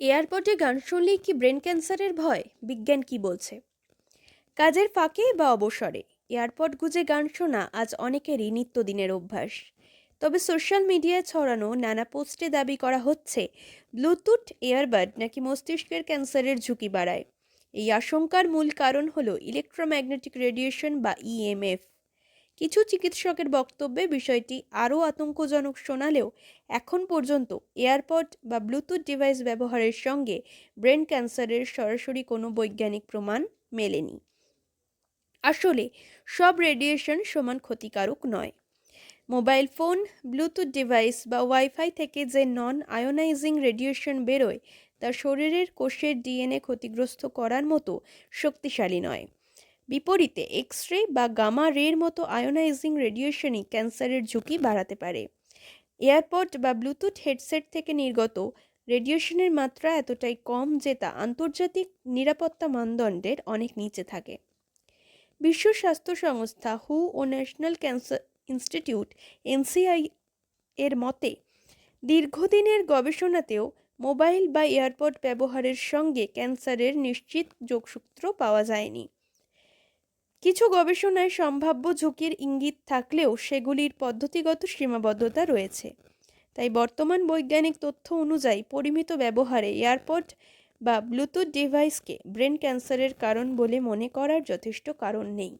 এয়ারপোর্টে গান শুনলেই কি ব্রেন ক্যান্সারের ভয়? বিজ্ঞান কি বলছে? কাজের ফাঁকে বা অবসরে, এয়ারপোর্ট গুজে গান শোনা আজ অনেকেরই নিত্যদিনের অভ্যাস। তবে সোশ্যাল মিডিয়ায় ছড়ানো নানা পোস্টে দাবি করা হচ্ছে, ব্লুটুথ এয়ারবাড নাকি মস্তিষ্কের ক্যান্সারের ঝুঁকি বাড়ায়। এই আশঙ্কার মূল কারণ হলো ইলেকট্রোম্যাগনেটিক রেডিয়েশন বা ইএমএফ কিছু চিকিৎসকের বক্তব্যে বিষয়টি আরও আতঙ্কজনক শোনালেও এখন পর্যন্ত এয়ারপড বা ব্লুটুথ ডিভাইস ব্যবহারের সঙ্গে ব্রেন ক্যান্সারের সরাসরি কোনো বৈজ্ঞানিক প্রমাণ মেলেনি। আসলে, সব রেডিয়েশন সমান ক্ষতিকারক নয়। মোবাইল ফোন, ব্লুটুথ ডিভাইস বা ওয়াইফাই থেকে যে নন আয়োনাইজিং রেডিয়েশন বেরোয়, তা শরীরের কোষের ডিএনএ ক্ষতিগ্রস্ত করার মতো শক্তিশালী নয়। বিপরীতে এক্স রে বা গামা রের মতো আয়োনাইজিং রেডিয়েশনই ক্যান্সারের ঝুঁকি বাড়াতে পারে। এয়ারপড বা ব্লুটুথ হেডসেট থেকে নির্গত রেডিয়েশনের মাত্রা এতটাই কম যে তা আন্তর্জাতিক নিরাপত্তা মানদণ্ডের অনেক নিচে থাকে। বিশ্ব স্বাস্থ্য সংস্থা হু ও ন্যাশনাল ক্যান্সার ইনস্টিটিউট এনসিআই এর মতে, দীর্ঘদিনের গবেষণাতেও মোবাইল বা এয়ারপড ব্যবহারের সঙ্গে ক্যান্সারের নিশ্চিত যোগসূত্র পাওয়া যায়নি। কিছু গবেষণায় সম্ভাব্য ঝুঁকির ইঙ্গিত থাকলেও সেগুলির পদ্ধতিগত সীমাবদ্ধতা রয়েছে। তাই বর্তমান বৈজ্ঞানিক তথ্য অনুযায়ী পরিমিত ব্যবহারে এয়ারপড বা ব্লুটুথ ডিভাইসকে ব্রেন ক্যান্সারের কারণ বলে মনে করার যথেষ্ট কারণ নেই।